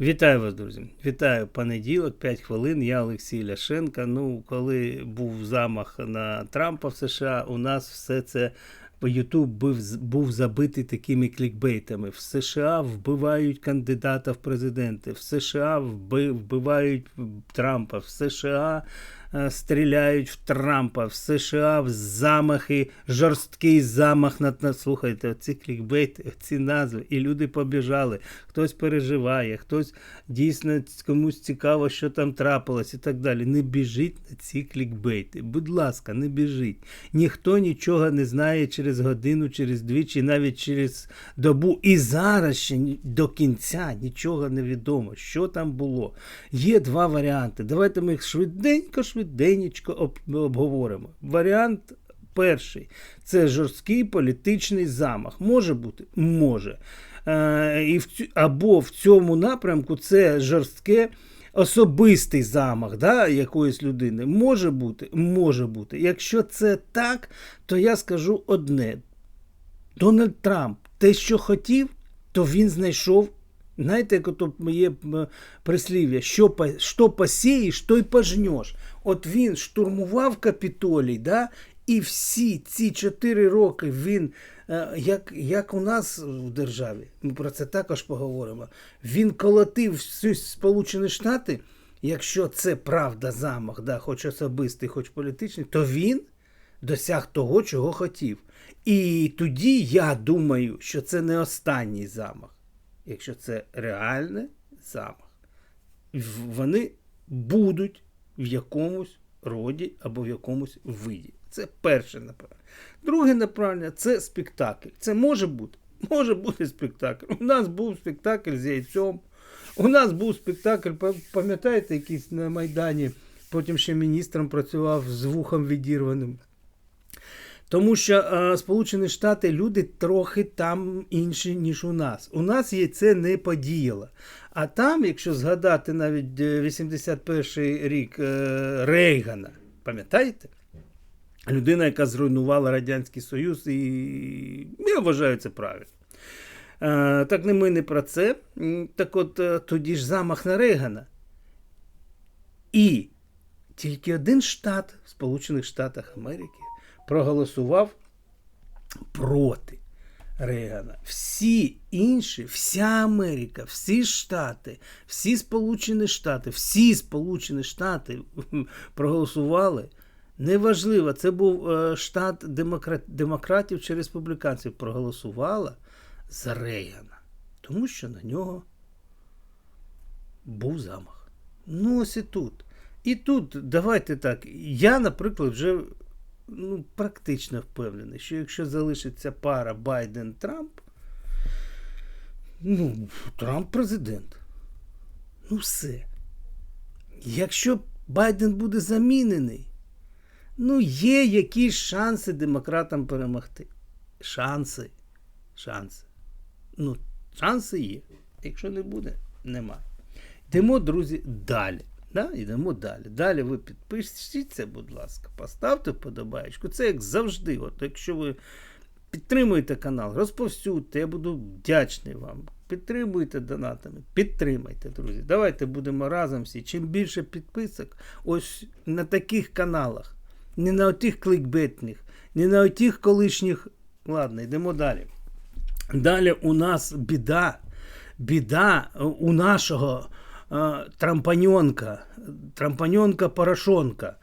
Вітаю вас, друзі. Вітаю понеділок, 5 хвилин. Я Олексій Ляшенко. Ну, коли був замах на Трампа в США, у нас все це Ютуб був, був забитий такими клікбейтами. В США вбивають кандидата в президенти, в США вби- вбивають Трампа, в США стріляють в Трампа, в США в замахи, жорсткий замах на, на слухайте, ці клікбейти, ці назви, і люди побіжали. Хтось переживає, хтось дійсно комусь цікаво, що там трапилось і так далі. Не біжіть на ці клікбейти. Будь ласка, не біжіть. Ніхто нічого не знає через годину, через дві, чи навіть через добу. І зараз ще до кінця нічого не відомо, що там було. Є два варіанти. Давайте ми їх швиденько, швиденько об- обговоримо. Варіант перший це жорсткий політичний замах. Може бути? Може. Е, і в цю, або в цьому напрямку це жорстке особистий замах да, якоїсь людини. Може бути, може бути. Якщо це так, то я скажу одне: Дональд Трамп те, що хотів, то він знайшов. Знаєте, як ото є прислів'я, що, що посієш, то й пожнеш. От він штурмував Капітолій, да, і всі ці чотири роки він, е, як, як у нас в державі, ми про це також поговоримо, він колотив всі Сполучені Штати, якщо це правда замах, да, хоч особистий, хоч політичний, то він досяг того, чого хотів. І тоді я думаю, що це не останній замах, якщо це реальний замах. Вони будуть в якомусь роді або в якомусь виді. Це перше направлення. Друге направлення це спектакль. Це може бути. Може бути спектакль. У нас був спектакль з яйцем. У нас був спектакль, пам'ятаєте, якийсь на Майдані, потім ще міністром працював з вухом відірваним. Тому що е, Сполучені Штати люди трохи там інші, ніж у нас. У нас яйце не подіяло. А там, якщо згадати навіть е, 81-й рік е, Рейгана, пам'ятаєте? Людина, яка зруйнувала Радянський Союз, і я вважаю це правильно. Е, так не ми не про це. Так от е, тоді ж замах на Рейгана. І тільки один штат в Сполучених Штатах Америки проголосував проти Рейгана. Всі інші, вся Америка, всі штати, всі Сполучені Штати, всі Сполучені Штати проголосували. Неважливо, це був е, штат демократ, демократів чи республіканців, проголосувала за Рейгана, тому що на нього був замах. Ну, ось і тут. І тут, давайте так. Я, наприклад, вже ну, практично впевнений, що якщо залишиться пара Байден-Трамп, ну, Трамп президент. Ну, все. Якщо Байден буде замінений, ну, є якісь шанси демократам перемогти. Шанси. Шанси. Ну, шанси є. Якщо не буде, немає. Йдемо, друзі, далі. Да? Йдемо далі. Далі ви підпишіться, будь ласка, поставте вподобаєчку. Це як завжди. От, якщо ви підтримуєте канал, розповсюдьте, я буду вдячний вам. Підтримуйте донатами, підтримайте, друзі. Давайте будемо разом всі. Чим більше підписок, ось на таких каналах, не на отих кликбетних, не на отих колишніх. Ладно, йдемо далі. Далі у нас біда. Біда у нашого трампаньонка, трампаньонка Порошонка.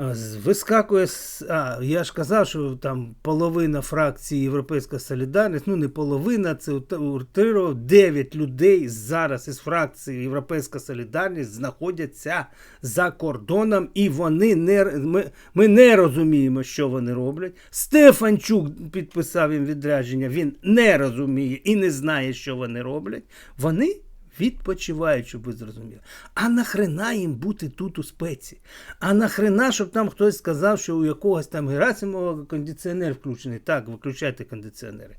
Е, Вискакує, а, я ж казав, що там половина фракції Європейська Солідарність, ну не половина, це ут- утримував 9 людей зараз із фракції Європейська Солідарність знаходяться за кордоном, і вони не ми, ми не розуміємо, що вони роблять. Стефанчук підписав їм відрядження, він не розуміє і не знає, що вони роблять. Вони відпочивають, щоб ви зрозуміли. А нахрена їм бути тут у спеці? А нахрена, щоб там хтось сказав, що у якогось там Герасимова кондиціонер включений. Так, виключайте кондиціонери.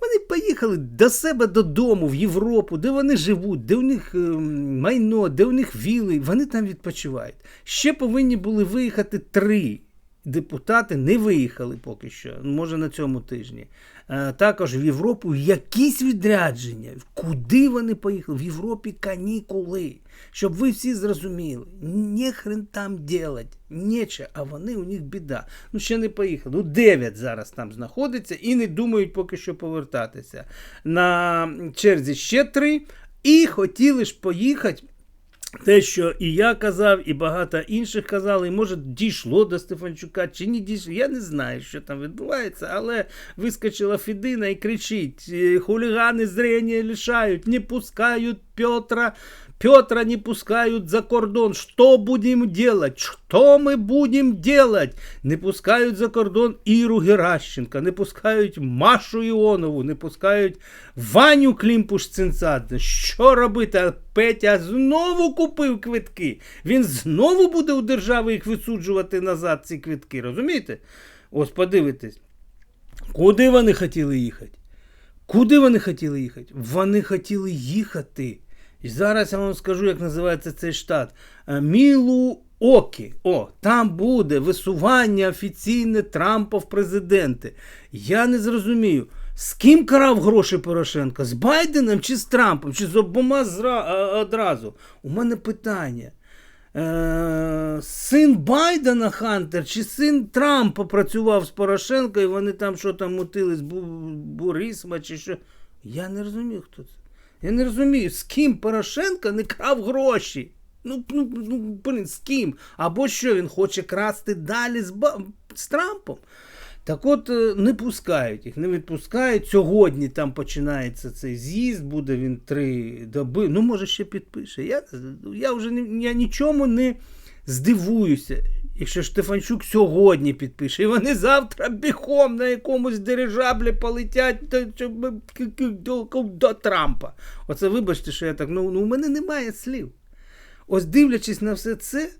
Вони поїхали до себе додому, в Європу, де вони живуть, де у них ем, майно, де у них віли. Вони там відпочивають. Ще повинні були виїхати три депутати, не виїхали поки що, може на цьому тижні. Е, також в Європу якісь відрядження. Куди вони поїхали? В Європі канікули. Щоб ви всі зрозуміли, не хрен там делать, ніче, а вони у них біда. Ну ще не поїхали. Ну, 9 зараз там знаходиться і не думають поки що повертатися. На черзі ще три. І хотіли ж поїхати. Те, що і я казав, і багато інших казали, і може дійшло до Стефанчука чи не дійшло. Я не знаю, що там відбувається, але вискочила Фідина і кричить: «Е, хулігани зрення лишають, не пускають Петра. Петра не пускают за кордон. Что будем делать? Что мы будем делать? Не пускають за кордон Іру Геращенка, не пускають Машу Іонову, не пускають Ваню клімпуш цинцадзе Що робити? Петя знову купив квитки. Він знову буде у держави їх відсуджувати назад, ці квитки. Розумієте? Ось подивитесь. Куди вони хотіли їхати? Куди вони хотіли їхати? Вони хотіли їхати. І зараз я вам скажу, як називається цей штат. Е, Мілуокі. О, там буде висування офіційне Трампа в президенти. Я не зрозумію, з ким карав гроші Порошенко? З Байденом чи з Трампом, чи з обома зра... одразу? У мене питання. Е, син Байдена Хантер чи син Трампа працював з Порошенко, і вони там що там мутили з Бу- Бурисма чи що. Я не розумію, хто це. Я не розумію, з ким Порошенко не крав гроші. Ну, ну, ну блин, з ким? Або що він хоче красти далі з, Ба- з Трампом? Так от е, не пускають їх, не відпускають. Сьогодні там починається цей з'їзд, буде він три доби. Ну, може, ще підпише. Я, я вже я нічому не здивуюся, якщо Штефанчук сьогодні підпише. І вони завтра бігом на якомусь дирижаблі полетять до, до Трампа. Оце вибачте, що я так. Ну, ну у мене немає слів. Ось дивлячись на все це,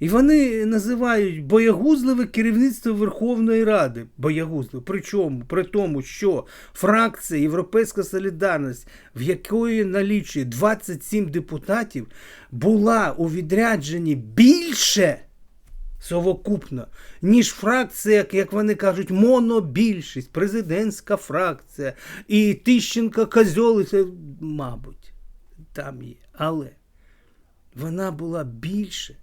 і вони називають боягузливе керівництво Верховної Ради. Боягузливе. Причому при тому, що фракція Європейська Солідарність, в якої налічує 27 депутатів, була у відрядженні більше совокупно, ніж фракція, як- вони кажуть, монобільшість, президентська фракція і Тищенка Козьол, і це, мабуть, там є. Але вона була більше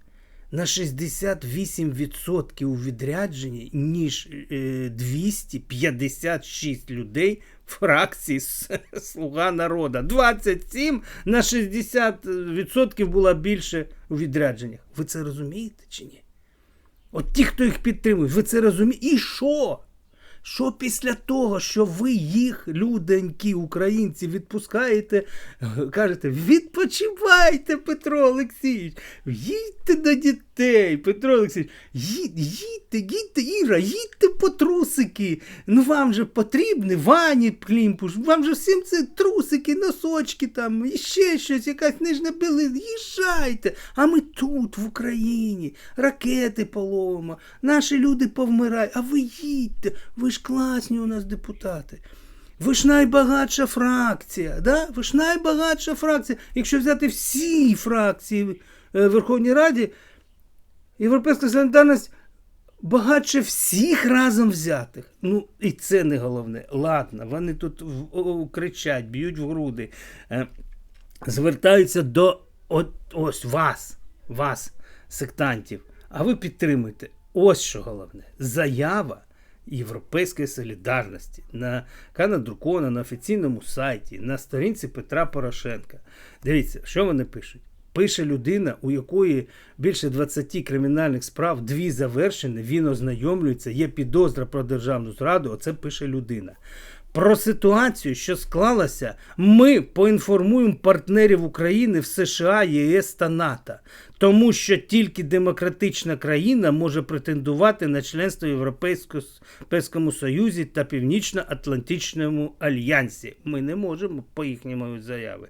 на 68% у відрядженні, ніж е, 256 людей фракції «С- Слуга народа. 27 на 60% була більше у відрядженнях. Ви це розумієте чи ні? От ті, хто їх підтримує, ви це розумієте? І що? Що після того, що ви їх, люденькі, українці, відпускаєте, кажете, відпочивайте, Петро Олексійович, їдьте до дітей, Петро Олексійович, їдь, їдьте, їдьте, Іра, їдьте по трусики. Ну вам же потрібні, Вані Клімпуш, вам же всім це трусики, носочки там, і ще щось, якась нижня білизна. Їжджайте. А ми тут, в Україні, ракети половимо, наші люди повмирають, а ви їдьте, ви ж класні у нас депутати. Ви ж найбагатша фракція, да? ви ж найбагатша фракція. Якщо взяти всі фракції е, в Верховній Раді, Європейська солідарність багатше всіх разом взятих. Ну, і це не головне. Ладно, вони тут кричать, б'ють в груди, е, звертаються до от, ось вас, вас, сектантів. А ви підтримуєте. Ось що головне. Заява Європейської солідарності, на яка надрукована на офіційному сайті, на сторінці Петра Порошенка. Дивіться, що вони пишуть. Пише людина, у якої більше 20 кримінальних справ, дві завершені, він ознайомлюється, є підозра про державну зраду. Оце пише людина. Про ситуацію, що склалася, ми поінформуємо партнерів України в США, ЄС та НАТО, тому що тільки демократична країна може претендувати на членство в Європейсько- Європейському Союзі та Північно-Атлантичному альянсі. Ми не можемо по їхньому заяві.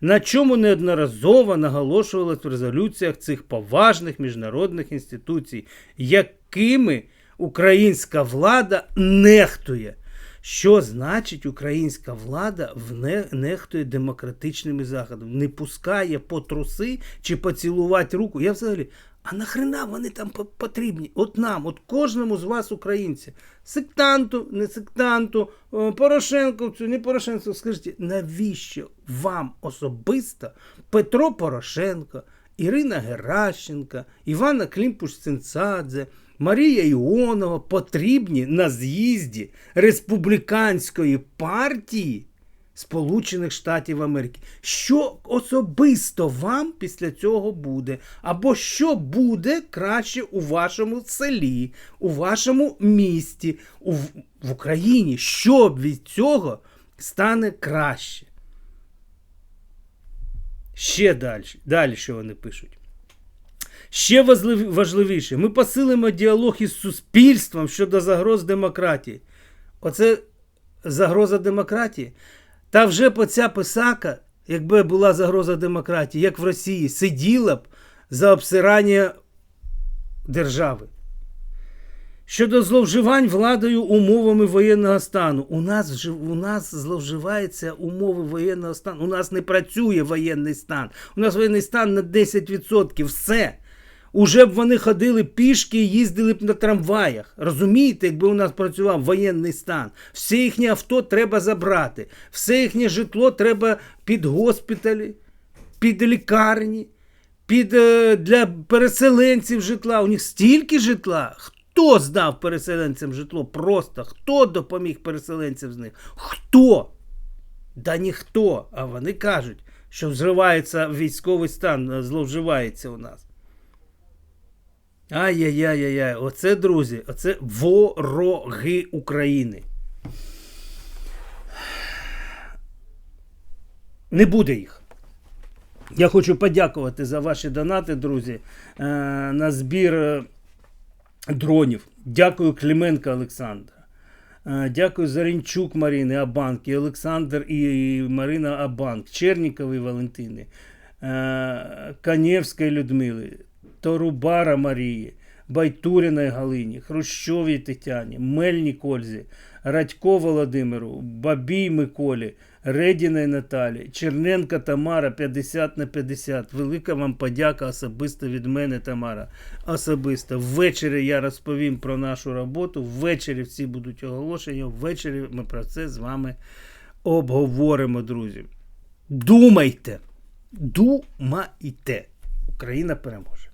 На чому неодноразово наголошувалось в резолюціях цих поважних міжнародних інституцій, якими українська влада нехтує. Що значить українська влада вне, нехтує демократичними заходами, не пускає по труси чи поцілувати руку. Я взагалі. А нахрена вони там потрібні? От нам, от кожному з вас, українця, сектанту, не сектанту, е, Порошенковцю, не Порошенковцю, скажіть, навіщо вам особисто Петро Порошенко, Ірина Геращенка, Івана Клімпуш-Цинцадзе, Марія Іонова потрібні на з'їзді республіканської партії Сполучених Штатів Америки. Що особисто вам після цього буде? Або що буде краще у вашому селі, у вашому місті, у, в Україні? Що від цього стане краще? Ще далі. Далі що вони пишуть? Ще важливіше, ми посилимо діалог із суспільством щодо загроз демократії. Оце загроза демократії. Та вже по ця писака, якби була загроза демократії, як в Росії, сиділа б за обсирання держави. Щодо зловживань владою умовами воєнного стану. У нас, у нас зловживаються умови воєнного стану. У нас не працює воєнний стан. У нас воєнний стан на 10%. Все. Уже б вони ходили пішки і їздили б на трамваях. Розумієте, якби у нас працював воєнний стан. Все їхнє авто треба забрати, все їхнє житло треба під госпіталі, під лікарні, під, е, для переселенців житла. У них стільки житла. Хто здав переселенцям житло? Просто хто допоміг переселенцям з них? Хто? Да ніхто. А вони кажуть, що взривається військовий стан, е, зловживається у нас. Ай-яй-яй-яй, оце, друзі, оце вороги України. Не буде їх. Я хочу подякувати за ваші донати, друзі, е, на збір е, дронів. Дякую Клименко Олександра. Е, Дякую Зарінчук Марини Абанк, і Олександр і Марина Абанк, Чернікової Валентини, Канєвської Людмили, Торубара Марії, Байтуріної Галині, Хрущовій Тетяні, Мельнік Ользі, Радько Володимиру, Бабій Миколі, Редіної Наталі, Черненка Тамара 50 на 50. Велика вам подяка особисто від мене, Тамара. Особисто. Ввечері я розповім про нашу роботу. Ввечері всі будуть оголошення. Ввечері ми про це з вами обговоримо, друзі. Думайте. Думайте. Україна переможе.